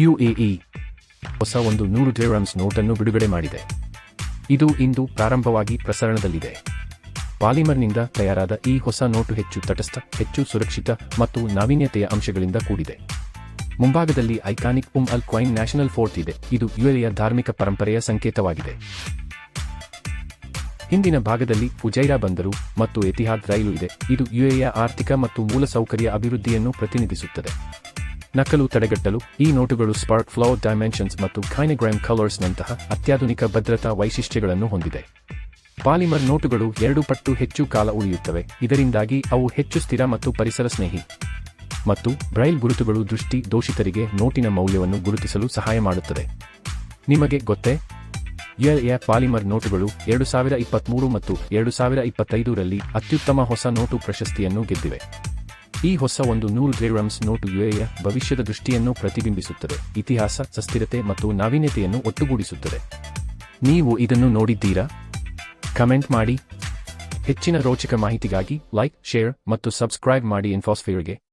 UAE ಹೊಸ ಒಂದು ನೂರು ಡ್ರೇರಮ್ಸ್ ನೋಟನ್ನು ಬಿಡುಗಡೆ ಮಾಡಿದೆ. ಇದು ಇಂದು ಪ್ರಾರಂಭವಾಗಿ ಪ್ರಸರಣದಲ್ಲಿದೆ. ಪಾಲಿಮರ್ನಿಂದ ತಯಾರಾದ ಈ ಹೊಸ ನೋಟು ಹೆಚ್ಚು ತಟಸ್ಥ, ಹೆಚ್ಚು ಸುರಕ್ಷಿತ ಮತ್ತು ನಾವೀನ್ಯತೆಯ ಅಂಶಗಳಿಂದ ಕೂಡಿದೆ. ಮುಂಭಾಗದಲ್ಲಿ ಐಕಾನಿಕ್ ಉಮ್ ಅಲ್ ಕ್ವೈನ್ ನ್ಯಾಷನಲ್ ಫೋರ್ಟ್ ಇದೆ. ಇದು ಯುಎಯ ಧಾರ್ಮಿಕ ಪರಂಪರೆಯ ಸಂಕೇತವಾಗಿದೆ. ಹಿಂದಿನ ಭಾಗದಲ್ಲಿ ಪುಜೈರಾ ಬಂದರು ಮತ್ತು ಎತಿಹಾದ್ ರೈಲು ಇದೆ. ಇದು ಯುಎಯ ಆರ್ಥಿಕ ಮತ್ತು ಮೂಲಸೌಕರ್ಯ ಅಭಿವೃದ್ಧಿಯನ್ನು ಪ್ರತಿನಿಧಿಸುತ್ತದೆ. ನಕಲು ತಡೆಗಟ್ಟಲು ಈ ನೋಟುಗಳು ಸ್ಪಾರ್ಕ್ ಫ್ಲೋ ಡೈಮೆನ್ಷನ್ಸ್ ಮತ್ತು ಕೈನಗ್ರಾಮ್ ಕಲರ್ಸ್ನಂತಹ ಅತ್ಯಾಧುನಿಕ ಭದ್ರತಾ ವೈಶಿಷ್ಟ್ಯಗಳನ್ನು ಹೊಂದಿದೆ. ಪಾಲಿಮರ್ ನೋಟುಗಳು ಎರಡು ಪಟ್ಟು ಹೆಚ್ಚು ಕಾಲ ಉಳಿಯುತ್ತವೆ. ಇದರಿಂದಾಗಿ ಅವು ಹೆಚ್ಚು ಸ್ಥಿರ ಮತ್ತು ಪರಿಸರ ಸ್ನೇಹಿ. ಮತ್ತು ಬ್ರೈಲ್ ಗುರುತುಗಳು ದೃಷ್ಟಿ ದೋಷಿತರಿಗೆ ನೋಟಿನ ಮೌಲ್ಯವನ್ನು ಗುರುತಿಸಲು ಸಹಾಯ ಮಾಡುತ್ತದೆ. ನಿಮಗೆ ಗೊತ್ತೇ? ಯುಎಲ್ಎ ಪಾಲಿಮರ್ ನೋಟುಗಳು ಎರಡು ಸಾವಿರ ಇಪ್ಪತ್ತ್ಮೂರು ಮತ್ತು ಎರಡು ಸಾವಿರ ಇಪ್ಪತ್ತೈದರಲ್ಲಿ ಅತ್ಯುತ್ತಮ ಹೊಸ ನೋಟು ಪ್ರಶಸ್ತಿಯನ್ನು ಗೆದ್ದಿವೆ. ಈ ಹೊಸ ಒಂದು ನೂರು ಗ್ರೇರಮ್ಸ್ ನೋಟು ಯುಎಯ ಭವಿಷ್ಯದ ದೃಷ್ಟಿಯನ್ನು ಪ್ರತಿಬಿಂಬಿಸುತ್ತದೆ. ಇತಿಹಾಸ, ಸುಸ್ಥಿರತೆ ಮತ್ತು ನಾವೀನ್ಯತೆಯನ್ನು ಒಟ್ಟುಗೂಡಿಸುತ್ತದೆ. ನೀವು ಇದನ್ನು ನೋಡಿದ್ದೀರಾ? ಕಮೆಂಟ್ ಮಾಡಿ. ಹೆಚ್ಚಿನ ರೋಚಕ ಮಾಹಿತಿಗಾಗಿ ಲೈಕ್, ಶೇರ್ ಮತ್ತು ಸಬ್ಸ್ಕ್ರೈಬ್ ಮಾಡಿ ಇನ್ಫಾಸ್ಫಿಯರ್ಗೆ.